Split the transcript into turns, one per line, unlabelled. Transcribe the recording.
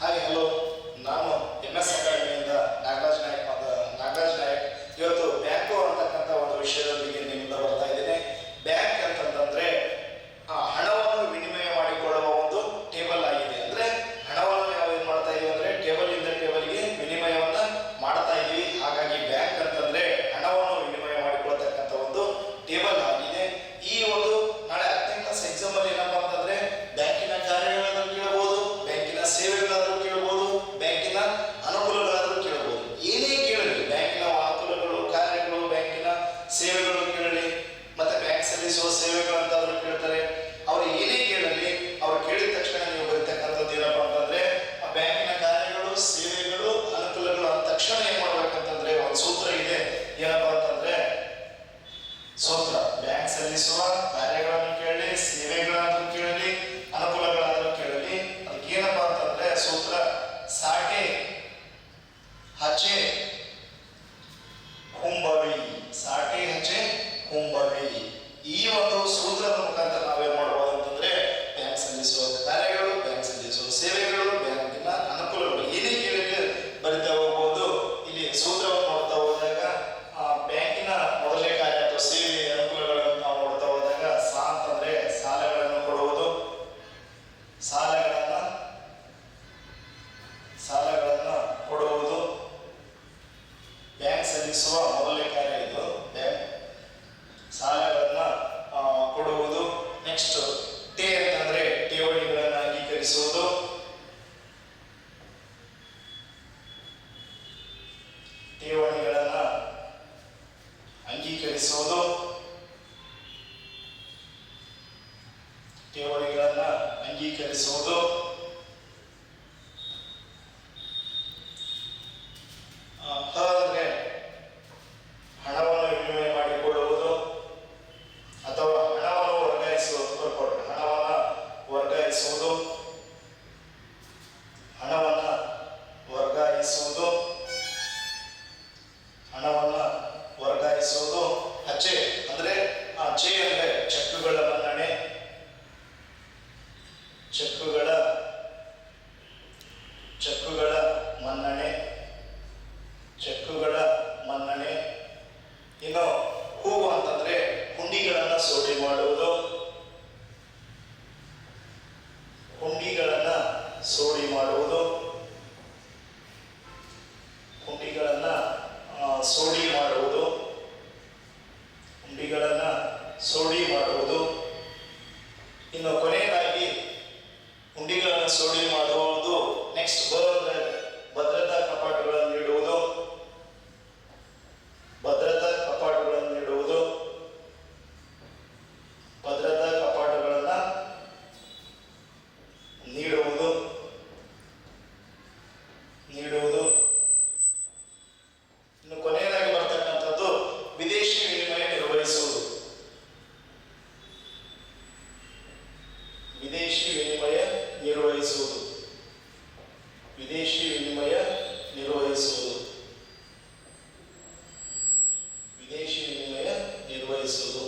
Hi hello ಸಲ್ಲಿಸುವ ಸೇವೆಗಳನ್ನು ಅವರು ಕೇಳ್ತಾರೆ. ಅವರು ಏನೇ ಕೇಳಲಿ, ಅವರು ಕೇಳಿದ ತಕ್ಷಣ ನೀವು ಬರೀತಕ್ಕಂಥದ್ದು ಅಂತಂದ್ರೆ, ಆ ಬ್ಯಾಂಕಿನ ಕಾರ್ಯಗಳು, ಸೇವೆಗಳು, ಅನುಕೂಲಗಳು ಅಂದ ತಕ್ಷಣ ಏನ್ ಮಾಡ್ಬೇಕಂತಂದ್ರೆ ಒಂದು ಸೂತ್ರ ಇದೆ. ಏನಪ್ಪಾ ಅಂತಂದ್ರೆ, ಸೂತ್ರ. ಬ್ಯಾಂಕ್ ಸಲ್ಲಿಸುವ, ಕಾರ್ಯಗಳನ್ನು ಕೇಳಲಿ ಸೇವೆಗಳನ್ನು ಕೇಳಲಿ, ಅನುಕೂಲಗಳಾದ್ರೂ ಕೇಳಲಿ. ಅದಕ್ಕೆ ಏನಪ್ಪಾ ಅಂತಂದ್ರೆ ಸೂತ್ರ ಸಾಕೆ ಹಚ್ಚೆ ಸಲ್ಲಿಸುವ ಮೊದಲನೇ ಕಾರ್ಯ ಇದು. ಸಾಲಗಳನ್ನ ಕೊಡುವುದು. ನೆಕ್ಸ್ಟ್ ಟೇ ಅಂತಂದ್ರೆ ಠೇವಣಿಗಳನ್ನು ಅಂಗೀಕರಿಸುವುದು. ಠೇವಣಿಗಳನ್ನ ಅಂಗೀಕರಿಸುವುದು. ಠೇವಣಿಗಳನ್ನ ಅಂಗೀಕರಿಸುವುದು. ಸೋಟಿ ಮಾಡುವುದು. ವಿದೇಶಿ ವಿನಿಮಯ ನಿರ್ವಹಿಸುವುದು. ವಿದೇಶಿ ವಿನಿಮಯ ನಿರ್ವಹಿಸುವುದು. ವಿದೇಶಿ ವಿನಿಮಯ ನಿರ್ವಹಿಸುವುದು.